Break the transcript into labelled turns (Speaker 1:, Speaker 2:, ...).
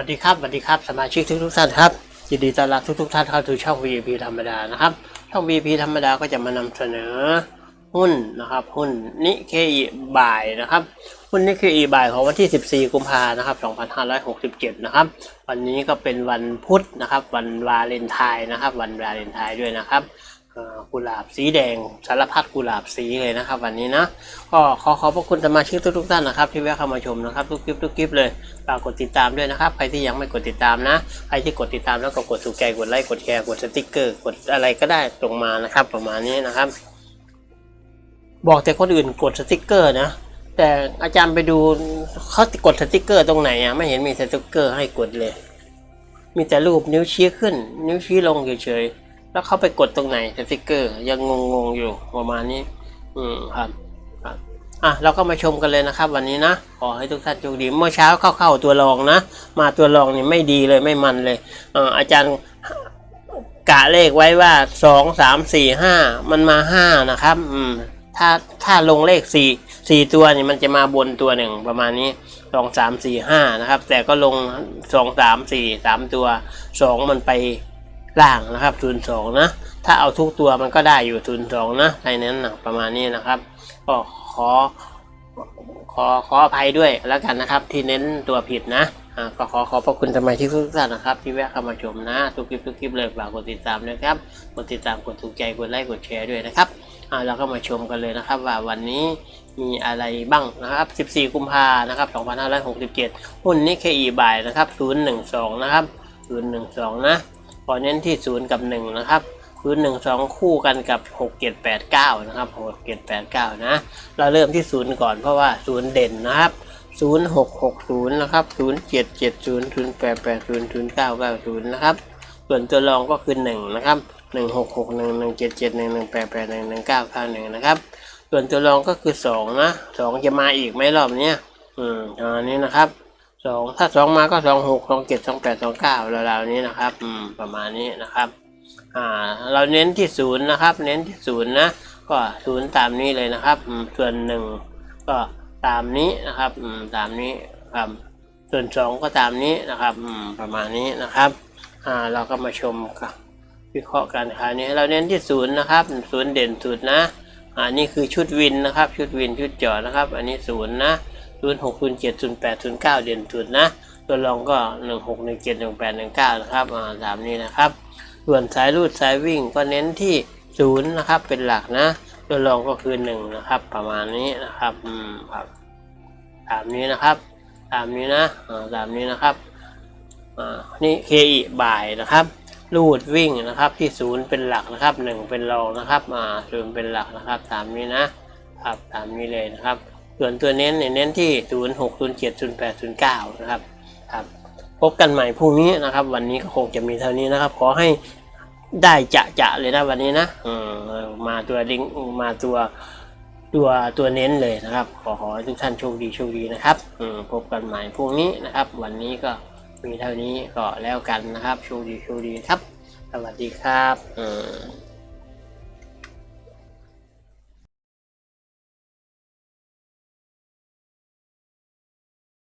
Speaker 1: วัสดีครับสวัสดีครับสมาชิกทุกทุกท่านครับยินดีต้อนรับทุกทุกท่านเข้าสู่ช่อง VIP ธรรมดานะครับช่อง VIP ธรรมดาก็จะมานำเสนอหุ้นนะครับหุ้นนิเคอีบ่ายนะครับหุ้นนิเคอีบ่ายของวันที่ 14 กุมภานะครับ 2567 นะครับ วันนี้ก็เป็นวันพุธนะครับ วันวาเลนไทน์นะครับ วันวาเลนไทน์ด้วยนะครับ กุหลาบสีแดงสารพัดกุหลาบสีเลยนะครับ วันนี้นะก็ขอขอบพระคุณสมาชิกทุกๆท่านนะครับ ที่แวะเข้ามาชมนะครับทุกคลิปทุกคลิปเลยฝากกดติดตามด้วยนะครับใครที่ยังไม่กดติดตามนะใครที่กดติดตามแล้วก็กดถูกใจกดไลค์กดแชร์กดสติ๊กเกอร์กดอะไรก็ได้ตรงมานะครับ ประมาณนี้นะครับ บอกแต่คนอื่นกดสติ๊กเกอร์นะแต่อาจารย์ไปดูเขากดสติ๊กเกอร์ตรงไหนอะไม่เห็นมีสติ๊กเกอร์ให้กดเลย มีแต่รูปนิ้วชี้ขึ้น นิ้วชี้ลงเฉยๆ แล้วเข้าไปกดตรงไหนสติกเกอร์ ยังงงๆอยู่ประมาณนี้ อืมครับครับอะเราก็มาชมกันเลยนะครับ วันนี้นะขอให้ทุกท่านโชคดีเมื่อเช้าเข้าๆตัวรองนะ มาตัวรองนี่ไม่ดีเลยไม่มันเลยเอออาจารย์กะเลขไว้ว่าสองสามสี่ห้ามันมาห้านะครับ อืมถ้าถ้าลงเลขสี่สี่ตัวนี่มันจะมาบนตัวหนึ่งประมาณนี้สองสามสี่ห้านะครับ แต่ก็ลงสองสามสี่สามตัวสองมันไป ล่างนะครับศูนย์สองนะ ถ้าเอาทุกตัวมันก็ได้อยู่ศูนย์สองนะในนั้นนะประมาณนี้นะครับก็ขอขอขออภัยด้วยแล้วกันนะครับ ที่เน้นตัวผิดนะก็ขอขอบพระคุณสมาชิกทุกท่านนะครับ ที่แวะเข้ามาชมนะ ทุกคลิปทุกคลิปเลยฝากกดติดตามด้วยครับกดติดตามกดถูกใจกดไลค์กดแชร์ด้วยนะครับเราก็มาชมกันเลยนะครับว่าวันนี้มีอะไรบ้างนะครับ 14 กุมภานะครับ 2567 หุ้นนิเคอีบ่ายนะครับ 012 นะครับ 012 นะ ขอเน้นที่0กับ1นะครับ012คู่กันกับ6789นะครับ6789นะ เราเริ่มที่0ก่อนเพราะว่า0เด่นนะครับ0660นะครับ0770 0880 0990นะครับ ส่วนตัวรองก็คือ1นะครับ1661 1771 1881 1991นะครับ ส่วนตัวรองก็คือ2นะ2จะมาอีกไหมรอบเนี้ยอืมอันนี้นะครับ 2ถ้า2มาก็26 27 28 29ราวๆนี้นะครับ อืม ประมาณนี้นะครับอ่าเราเน้นที่0นย์นะครับ เน้นที่0นย์นะ ก็0ตามนี้เลยนะครับ ส่วน1ก็ตามนี้นะครับ อืม ตามนี้ครับ ส่วน2ก็ตามนี้นะครับ อืม ประมาณนี้นะครับ อ่า เราก็มาชมกันวิเคราะห์กันคราวนี้เราเน้นที่ศูนย์นะครับ ศูนย์เด่นสุดนะอ่านี่คือชุดวินนะครับ ชุดวินชุดจอดนะครับ อันนี้ศูนย์นะ ศูนย์หกศูนย์เจ็ดศูนย์แปดศูนย์เก้าเด่นสุดนะ ตัวรองก็หนึ่งหกหนึ่งเจ็ดหนึ่งแปดหนึ่งเก้านะครับอ่าตามนี้นะครับ ส่วนสายรูดสายวิ่งก็เน้นที่ศูนย์นะครับเป็นหลักนะ ตัวรองก็คือหนึ่งนะครับ ประมาณนี้นะครับอืมครับตามนี้นะครับ ตามนี้นะอ่าตามนี้นะครับอ่านี่เคอีบ่ายนะครับรูดวิ่งนะครับที่ศูนย์เป็นหลักนะครับหนึ่งเป็นรองนะครับอ่าศูนย์เป็นหลักนะครับตามนี้นะครับตามนี้เลยนะครับ ส่วนตัวเน้นเนี่ยเน้นที่ศูนย์หกศูนะครับครับ พบกันใหม่พรุ่งนี้นะครับ วันนี้ก็คงจะมีเท่านี้นะครับ ขอให้ได้จะจะเลยนะวันนี้นะมาตัวลิงมาตัวตัวตัวเน้นเลยนะครับ ขอขอให้ทุกท่านโชคดีโชคดีนะครับพบกันใหม่พรุ่งนี้นะครับ วันนี้ก็มีเท่านี้ก็แล้วกันนะครับ โชคดีโชคดีครับ สวัสดีครับอ